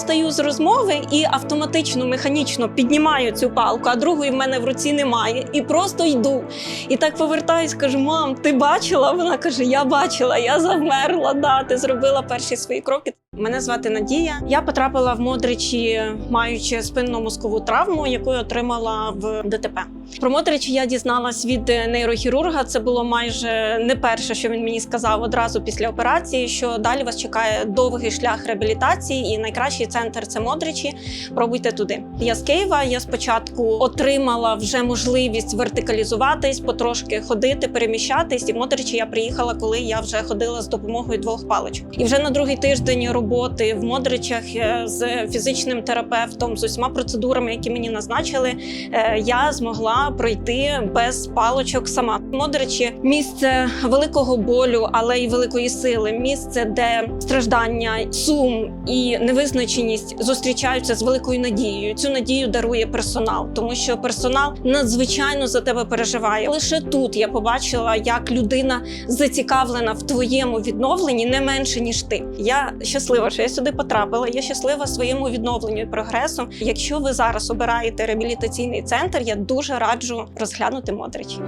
встаю з розмови і автоматично, механічно піднімаю цю палку, а другої в мене в руці немає, і просто йду. І так повертаюсь, кажу: мам, ти бачила? Вона каже: Я бачила, я завмерла. Да, ти зробила перші свої кроки. Мене звати Надія. Я потрапила в Модричі, маючи спинно-мозкову травму, яку отримала в ДТП. Про Модричі я дізналась від нейрохірурга. Це було майже не перше, що він мені сказав одразу після операції. Що далі вас чекає довгий шлях реабілітації, і найкращий центр це Модричі. Пробуйте туди. Я з Києва. Я спочатку отримала вже можливість вертикалізуватись, потрошки ходити, переміщатись. І в Модричі я приїхала, коли я вже ходила з допомогою двох паличок. І вже на другий тиждень роботи в Модричах е, з фізичним терапевтом, з усіма процедурами, які мені назначили, е, я змогла пройти без паличок сама. Модричі місце великого болю, але й великої сили. Місце, де страждання, сум і невизначеність зустрічаються з великою надією. Цю надію дарує персонал, тому що персонал надзвичайно за тебе переживає. Лише тут я побачила, як людина зацікавлена в твоєму відновленні не менше ніж ти. Я щаслива, що я сюди потрапила. Я щаслива своєму відновленню і прогресу. Якщо ви зараз обираєте реабілітаційний центр, я дуже раджу розглянути Модрич.